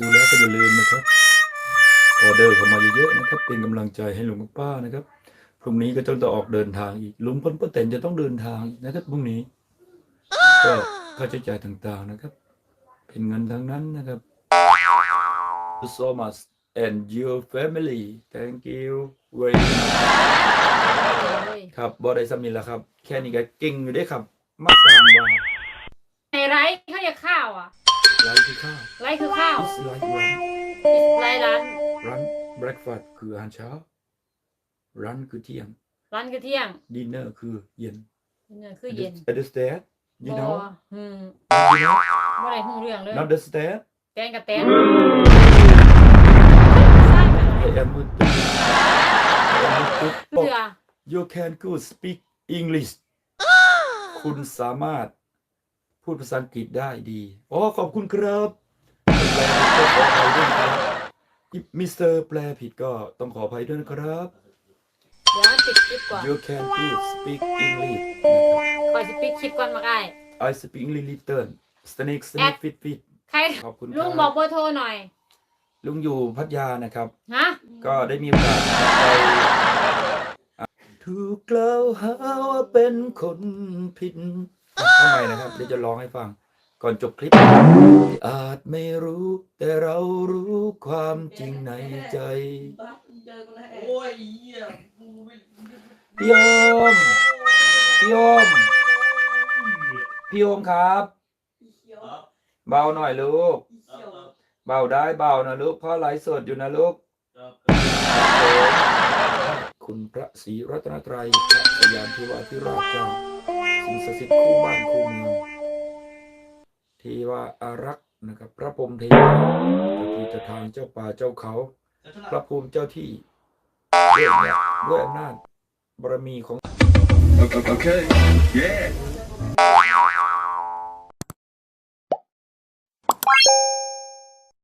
ดูแล้วก็อย่าลืมนะครับออเดอร์เข้ามาเยอะๆนะครับ เป็นกำลังใจให้ลุงกับป้านะครับพรุ่งนี้ก็ต้องจะออกเดินทางอีกลุงพลป้าแตนจะต้องเดินทางนะครับพรุ่งนี้ก็ค่าใช้จ่ายต่างๆนะครับ เป็นเงินทั้งนั้นนะครับ so much and your family thank you very much เลยครับบอได้สำนินแล้วครับ แค่นี้ก็เก่งอยู่ได้ครับ มาสร้างว่าในไรเขาเรียกข้าวอะ ไรคือข้าวไรคือข้าว is like run ไรร้าน run breakfast คืออาหารเช้า run คือเที่ยง ร้านคือเที่ยง dinner คือเย็น เนี่ยคือเย็น understand you บ่ know อืม you know บ่ได้หูเรื่องเลย not understand แตนกับแตน I am good I am good เสือ you can good speak English คุณสามารถ พูดภาษาอังกฤษได้ดีอ๋อขอบคุณครับแปลผิดก็ขออภัยด้วยนะครับมิสเตอร์แปลผิดก็ต้องขออภัยด้วยนะครับ เดี๋ยวปิดคลิปก่อน You can good speak English คอยสิปิดคลิปก่อนมาไอ้นะครับ I speak English little snake snake fit fit ใครขอบคุณคลุรังบอกเบอร์โทรหน่อย ลุงอยู่พัทยานะครับ ฮะ ก็ได้มีโอกาสไปถูกกล่าวหาว่าเป็นคนผิด ทำไมนะครับเดี๋ยวจะร้องให้ฟัง ก่อนจบคลิป อาจไม่รู้ แต่เรารู้ความจริงในใจโอ้ยเหี้ยกูไม่พี่โอมพี่โอมพี่โอมครับเบาหน่อยลูกเบาได้เบานะลูกพ่อไลฟ์สดอยู่นะลูก คุณพระศรีรัตนตรัยพระสยามเทวาธิราชเจ้าสิง ศักดิ์สิทธิ์คู่บ้านคู่เมืองเทวาอารักษ์นะครับ พระพรหมเทวาเจ้าที่เจ้าทางเจ้าป่าเจ้าเขา พระภูมิเจ้าที่ด้วยอำนาจด้วยอำนาจบารมีของ Okay. Yeah.